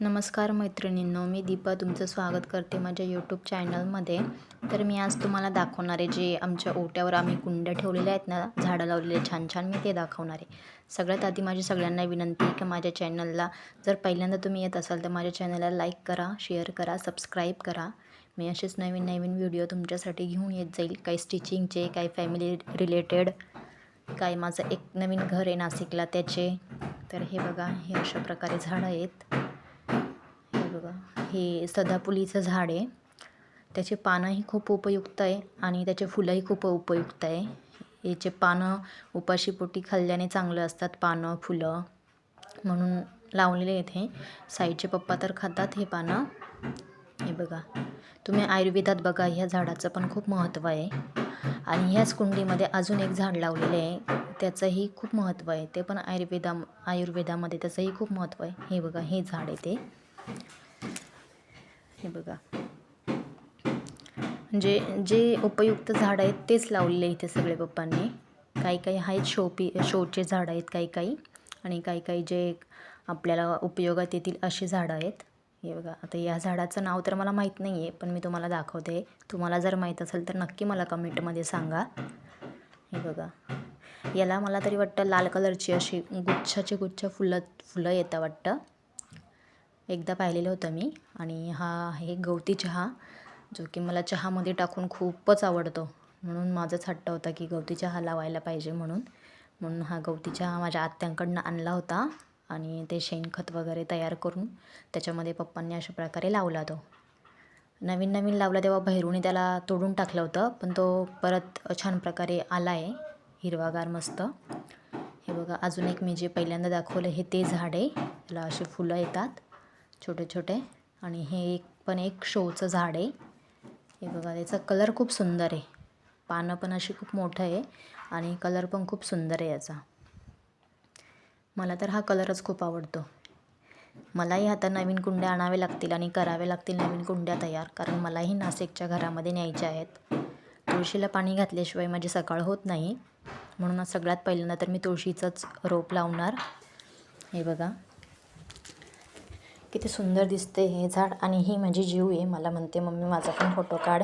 नमस्कार मैत्रिणींनो मी दीपा तुमचं स्वागत करते माझ्या यूट्यूब चॅनलमध्ये तर मी आज तुम्हाला दाखवणारे जे आमच्या ओट्यावर आम्ही कुंड्या ठेवलेल्या आहेत ना झाडं लावलेले छान छान मी ते दाखवणार आहे. सगळ्यात आधी माझी सगळ्यांना विनंती आहे की माझ्या चॅनलला जर पहिल्यांदा तुम्ही येत असाल तर माझ्या चॅनलला लाईक करा शेअर करा सबस्क्राईब करा. मी असेच नवीन नवीन व्हिडिओ तुमच्यासाठी घेऊन येत जाईल. काही स्टिचिंगचे काही फॅमिली रिलेटेड काय माझं एक नवीन घर आहे नाशिकला त्याचे. तर हे बघा हे अशा प्रकारे झाडं आहेत. बघा. हे सदाफुलीचं झाड आहे. त्याचे पानंही खूप उपयुक्त आहे आणि त्याचे फुलंही खूप उपयुक्त आहे. याचे पानं उपाशीपोटी खाल्ल्याने चांगलं असतात पानं फुलं. म्हणून लावलेले आहेत हे. साईडचे पप्पा तर खातात हे पानं. हे बघा. तुम्ही आयुर्वेदात बघा ह्या झाडाचं पण खूप महत्त्व आहे. आणि ह्याच कुंडीमध्ये अजून एक झाड लावलेले आहे. त्याचंही खूप महत्त्व आहे. ते पण आयुर्वेदा आयुर्वेदामध्ये त्याचंही खूप महत्त्व आहे. हे बघा हे झाड आहे ते. हे बघा. म्हणजे जे उपयुक्त झाड आहेत तेच लावलेले इथे सगळे पप्पांनी. काही काही आहेत शोपी शोचे झाड आहेत काही काही. आणि काही काही जे आपल्याला उपयोगात येतील अशी झाडं आहेत. हे बघा आता या झाडाचं नाव तर मला माहीत नाही आहे पण मी तुम्हाला दाखवते. तुम्हाला जर माहीत असेल तर नक्की मला कमेंटमध्ये सांगा. हे बघा. याला मला तरी वाटतं लाल कलरची अशी गुच्छाचे गुच्छ फुलं फुलं येतं वाटतं. एकदा पाहिलेलं होतं मी. आणि हा आहे गवती चहा जो की मला चहामध्ये टाकून खूपच आवडतो. म्हणून माझाच हट्ट होता की गवती चहा लावायला पाहिजे म्हणून. म्हणून हा गवती चहा माझ्या आत्यांकडनं आणला होता आणि ते शेणखत वगैरे तयार करून त्याच्यामध्ये पप्पांनी अशा प्रकारे लावला तो. नवीन नवीन लावला तेव्हा बहिरूने त्याला तोडून टाकलं होतं पण तो परत छान प्रकारे आला आहे हिरवागार मस्त. हे बघा अजून एक मी जे पहिल्यांदा दाखवलं हे ते झाड. आहे त्याला असे फुलं येतात. छोटे छोटे आणि हे एक पण एक शोचं झाड आहे. हे बघा त्याचा कलर खूप सुंदर आहे. पानं पण अशी खूप मोठं आहे आणि कलर पण खूप सुंदर आहे याचा. मला तर हा कलरच खूप आवडतो. मलाही आता नवीन कुंड्या आणावे लागतील आणि करावे लागतील नवीन कुंड्या तयार कारण मलाही नाशिकच्या घरामध्ये न्यायच्या आहेत. तुळशीला पाणी घातल्याशिवाय माझी सकाळ होत नाही. म्हणून सगळ्यात पहिल्यांदा तर मी तुळशीचंच रोप लावणार. हे बघा. किती सुंदर दिसते हे झाड आणि ही माझी जीव आहे. मला म्हणते मम्मी माझा पण फोटो काढ.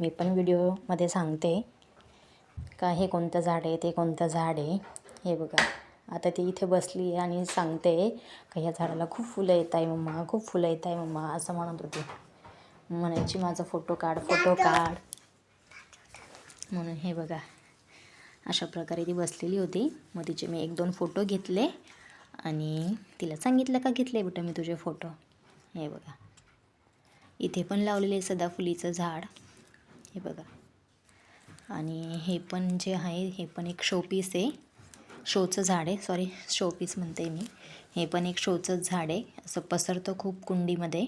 मी पण व्हिडिओमध्ये सांगते का हे कोणतं झाड आहे ते कोणतं झाड आहे. हे बघा. आता ती इथे बसली आहे आणि सांगते का ह्या झाडाला खूप फुलं येत आहे मम्मा खूप फुलं येत आहे मम्मा असं म्हणत होती. म्हणायची माझा फोटो काढ फोटो काढ. म्हणून हे बघा. अशा प्रकारे ती बसलेली होती. मग तिचे मी एक दोन फोटो घेतले. आणि तिला सांगितलं का घेतलं आहे बेटा मी तुझे फोटो? हे बघा. इथे पण लावलेले सदाफुलीचं झाड. हे बघा. आणि हे पण जे आहे हे पण एक शोपीस आहे. शोचं झाड आहे. सॉरी शोपीस म्हणते मी. हे पण एक शोचं झाड आहे. असं पसरतं खूप कुंडीमध्ये.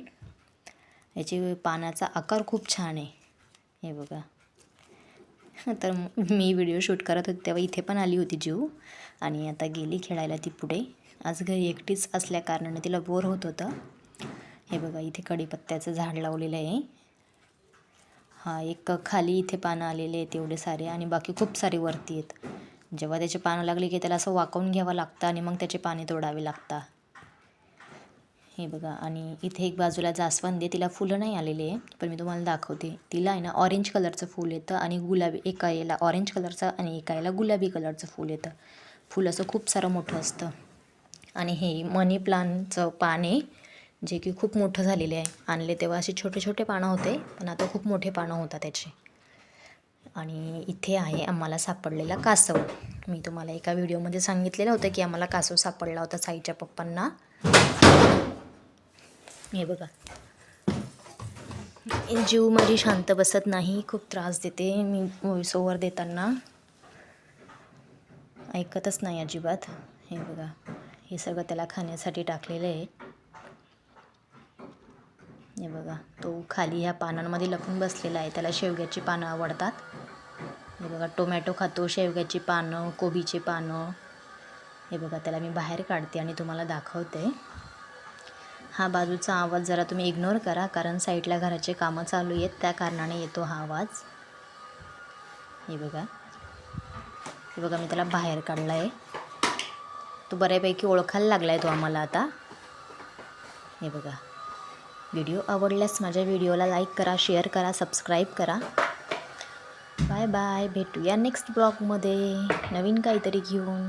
याची पानाचा आकार खूप छान आहे. हे बघा. तर मी व्हिडिओ शूट करत होते तेव्हा इथे पण आली होती जीव. आणि आता गेली खेळायला ती पुढे. आज घरी एकटीच असल्या कारणाने तिला बोर होत होतं. हे बघा इथे कढीपत्त्याचं झाड लावलेलं आहे. हा एक खाली इथे पानं आलेले आहेत एवढे सारे आणि बाकी खूप सारे वरती आहेत. जेव्हा त्याचे पानं लागले की त्याला असं वाकवून घ्यावं लागतं आणि मग त्याचे पाने तोडावे लागतात. हे बघा. आणि इथे एक बाजूला जास्वंदी तिला फुलं नाही आलेली आहे. पण मी तुम्हाला दाखवते. तिला आहे ना ऑरेंज कलरचं फूल येतं आणि गुलाबी एका याला ऑरेंज कलरचं आणि एका याला गुलाबी कलरचं फूल येतं. फूल असं खूप सारं मोठं असतं. आणि हे मनी प्लांटचं पान आहे जे की खूप मोठं झालेले आहे. आणले तेव्हा असे छोटे छोटे पानं होते पण आता खूप मोठे पानं होतात त्याचे. आणि इथे आहे आम्हाला सापडलेला कासव. मी तुम्हाला एका व्हिडिओमध्ये सांगितलेलं होतं की आम्हाला कासव सापडला होता साईच्या पप्पांना. हे बघा. जीव माझी शांत बसत नाही खूप त्रास देते मी व्हॉइस ओव्हर देताना. ऐकतच नाही अजिबात. हे बघा हे सगळं त्याला खाण्यासाठी टाकलेलं आहे. हे बघा तो खाली ह्या पानांमध्ये लपून बसलेला आहे. त्याला शेवग्याची पानं आवडतात. हे बघा टोमॅटो खातो शेवग्याची पानं कोबीची पानं. हे बघा त्याला मी बाहेर काढते आणि तुम्हाला दाखवते. हा बाजूचा आवाज जरा तुम्ही इग्नोर करा कारण साईडला घराचे कामं चालू आहेत त्या कारणाने येतो हा आवाज. हे बघा. हे बघा मी त्याला बाहेर काढला आहे तो बऱ्यापैकी ओळखायला लागला आहे तो आम्हाला आता. हे बघा. व्हिडिओ आवडल्यास माझ्या व्हिडिओला लाईक करा शेअर करा सबस्क्राईब करा. Bye bye. भेटूया नेक्स्ट ब्लॉगमध्ये. नवीन काहीतरी घेऊन.